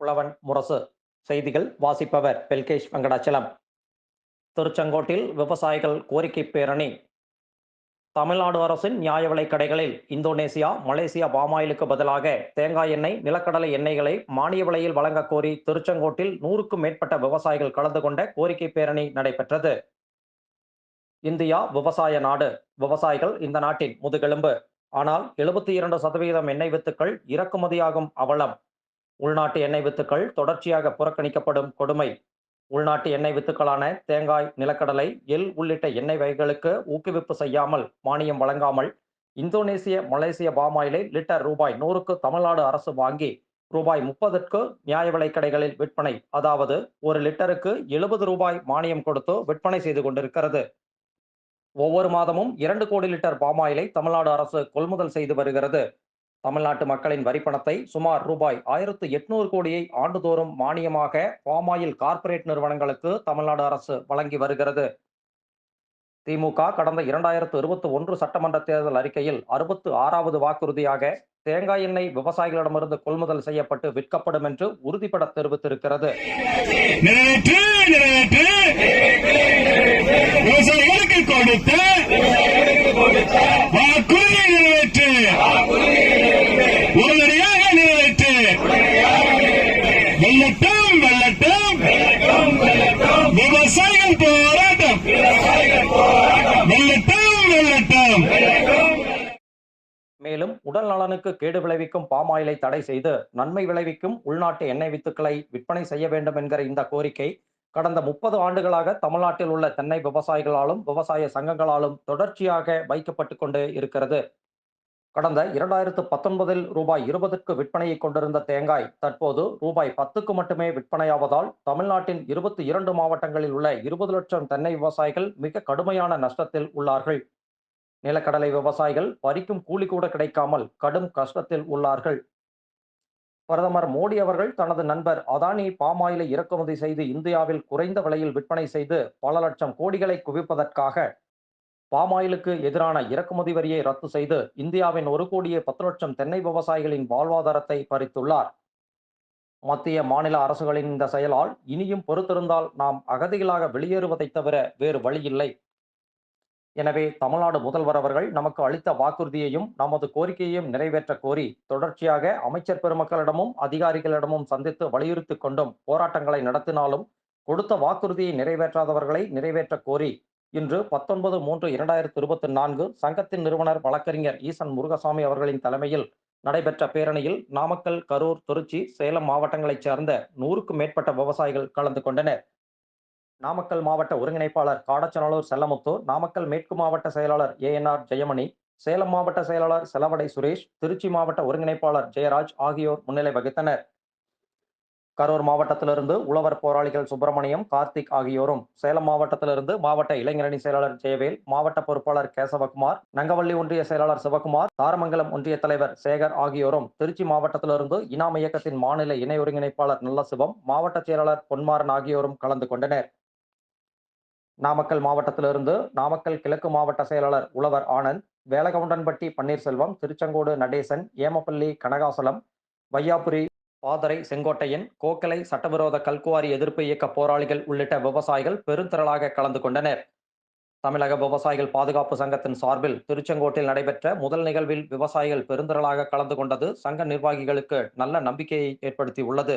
குளவன் முரசு செய்திகள் வாசிப்பவர் பெல்கேஷ் வெங்கடாச்சலம். திருச்செங்கோட்டில் விவசாயிகள் கோரிக்கை பேரணி. தமிழ்நாடு அரசின் நியாய விலை கடைகளில் இந்தோனேசியா மலேசியா பாமாயிலுக்கு பதிலாக தேங்காய் எண்ணெய் நிலக்கடலை எண்ணெய்களை மானிய விலையில் வழங்க கோரி திருச்செங்கோட்டில் நூறுக்கும் மேற்பட்ட விவசாயிகள் கலந்து கொண்ட கோரிக்கை பேரணி நடைபெற்றது. இந்தியா விவசாய நாடு. விவசாயிகள் இந்த நாட்டின் முதுகெலும்பு. ஆனால் எழுபத்தி இரண்டு சதவீதம் எண்ணெய் வித்துக்கள் இறக்குமதியாகும் அவலம். உள்நாட்டு எண்ணெய் வித்துக்கள் தொடர்ச்சியாக புறக்கணிக்கப்படும் கொடுமை. உள்நாட்டு எண்ணெய் வித்துக்களான தேங்காய் நிலக்கடலை எல் உள்ளிட்ட எண்ணெய் வகைகளுக்கு ஊக்குவிப்பு செய்யாமல் மானியம் வழங்காமல் இந்தோனேசிய மலேசிய பாமாயிலை லிட்டர் ரூபாய் நூறுக்கு தமிழ்நாடு அரசு வாங்கி ரூபாய் முப்பதுக்கு நியாய விலை கடைகளில் விற்பனை அதாவது ஒரு லிட்டருக்கு எழுபது ரூபாய் மானியம் கொடுத்து விற்பனை செய்து கொண்டிருக்கிறது. ஒவ்வொரு மாதமும் இரண்டு கோடி லிட்டர் பாமாயிலை தமிழ்நாடு அரசு கொள்முதல் செய்து வருகிறது. தமிழ்நாட்டு மக்களின் வரிப்பணத்தை சுமார் ரூபாய் ஆயிரத்து எட்நூறு கோடியை ஆண்டுதோறும் மானியமாக பாமாயில் கார்ப்பரேட் நிறுவனங்களுக்கு தமிழ்நாடு அரசு வழங்கி வருகிறது. திமுக கடந்த இரண்டாயிரத்து இருபத்தி ஒன்று சட்டமன்ற தேர்தல் அறிக்கையில் அறுபத்து ஆறாவது வாக்குறுதியாக தேங்காய் எண்ணெய் விவசாயிகளிடமிருந்து கொள்முதல் செய்யப்பட்டு விற்கப்படும் என்று உறுதிபட தெரிவித்திருக்கிறது. வெள்ளட்டும் வெள்ளட்டும். விவசாயிகள் போராட்டம். வெள்ளட்டும் வெள்ளட்டும். மேலும் உடல் நலனுக்கு கேடு விளைவிக்கும் பாமாயிலை தடை செய்து நன்மை விளைவிக்கும் உள்நாட்டு எண்ணெய் வித்துக்களை விற்பனை செய்ய வேண்டும் என்கிற இந்த கோரிக்கை கடந்த முப்பது ஆண்டுகளாக தமிழ்நாட்டில் உள்ள தென்னை விவசாயிகளாலும் விவசாய சங்கங்களாலும் தொடர்ச்சியாக வைக்கப்பட்டு கொண்டு இருக்கிறது. கடந்த இரண்டாயிரத்து பத்தொன்பதில் ரூபாய் இருபதுக்கு விற்பனையை கொண்டிருந்த தேங்காய் தற்போது ரூபாய் பத்துக்கு மட்டுமே விற்பனையாவதால் தமிழ்நாட்டின் இருபத்தி இரண்டு மாவட்டங்களில் உள்ள இருபது லட்சம் தென்னை விவசாயிகள் மிக கடுமையான நஷ்டத்தில் உள்ளார்கள். நிலக்கடலை விவசாயிகள் பறிக்கும் கூலி கூட கிடைக்காமல் கடும் கஷ்டத்தில் உள்ளார்கள். பிரதமர் மோடி அவர்கள் தனது நண்பர் அதானி பாமாயிலை இறக்குமதி செய்து இந்தியாவில் குறைந்த விலையில் விற்பனை செய்து பல லட்சம் கோடிகளை குவிப்பதற்காக பாமாயிலுக்கு எதிரான இறக்குமதி வரியை ரத்து செய்து இந்தியாவின் ஒரு கோடியே பத்து லட்சம் தென்னை விவசாயிகளின் வாழ்வாதாரத்தை பறித்துள்ளார். மத்திய மாநில அரசுகளின் இந்த செயலால் இனியும் பொறுத்திருந்தால் நாம் அகதிகளாக வெளியேறுவதை தவிர வேறு வழியில்லை எனவே தமிழ்நாடு முதல்வர் அவர்கள் நமக்கு அளித்த வாக்குறுதியையும் நமது கோரிக்கையையும் நிறைவேற்ற கோரி தொடர்ச்சியாக அமைச்சர் பெருமக்களிடமும் அதிகாரிகளிடமும் சந்தித்து வலியுறுத்திக் கொண்டும் போராட்டங்களை நடத்தினாலும் கொடுத்த வாக்குறுதியை நிறைவேற்றாதவர்களை நிறைவேற்ற கோரி இன்று பத்தொன்பது மூன்று இரண்டாயிரத்தி இருபத்தி நான்கு சங்கத்தின் நிறுவனர் வழக்கறிஞர் ஈசன் முருகசாமி அவர்களின் தலைமையில் நடைபெற்ற பேரணியில் நாமக்கல் கரூர் திருச்சி சேலம் மாவட்டங்களைச் சேர்ந்த நூறுக்கும் மேற்பட்ட விவசாயிகள் கலந்து கொண்டனர். நாமக்கல் மாவட்ட ஒருங்கிணைப்பாளர் காடச்சநல்லூர் செல்லமுத்து நாமக்கல் மேற்கு மாவட்ட செயலாளர் ஏஎன்ஆர் ஜெயமணி சேலம் மாவட்ட செயலாளர் செலவடை சுரேஷ் திருச்சி மாவட்ட ஒருங்கிணைப்பாளர் ஜெயராஜ் ஆகியோர் முன்னிலை வகித்தனர். கரூர் மாவட்டத்திலிருந்து உழவர் போராளிகள் சுப்பிரமணியம் கார்த்திக் ஆகியோரும் சேலம் மாவட்டத்திலிருந்து மாவட்ட இளைஞரணி செயலாளர் ஜெயவேல் மாவட்ட பொறுப்பாளர் கேசவகுமார் நங்கவள்ளி ஒன்றிய செயலாளர் சிவகுமார் தாரமங்கலம் ஒன்றிய தலைவர் சேகர் ஆகியோரும் திருச்சி மாவட்டத்திலிருந்து இனாம் இயக்கத்தின் மாநில இணை ஒருங்கிணைப்பாளர் நல்லசிவம் மாவட்ட செயலாளர் பொன்மாறன் ஆகியோரும் கலந்து கொண்டனர். நாமக்கல் மாவட்டத்திலிருந்து நாமக்கல் கிழக்கு மாவட்ட செயலாளர் உழவர் ஆனந்த் வேலகவுண்டன்பட்டி பன்னீர்செல்வம் திருச்செங்கோடு நடேசன் ஏமப்பள்ளி கனகாசலம் வையாபுரி பாதரை செங்கோட்டையன் கோக்கலை சட்டவிரோத கல்குவாரி எதிர்ப்பு இயக்க போராளிகள் உள்ளிட்ட விவசாயிகள் பெருந்திரளாக கலந்து கொண்டனர். தமிழக விவசாயிகள் பாதுகாப்பு சங்கத்தின் சார்பில் திருச்செங்கோட்டில் நடைபெற்ற முதல் நிகழ்வில் விவசாயிகள் பெருந்திரளாக கலந்து கொண்டது சங்க நிர்வாகிகளுக்கு நல்ல நம்பிக்கையை ஏற்படுத்தி உள்ளது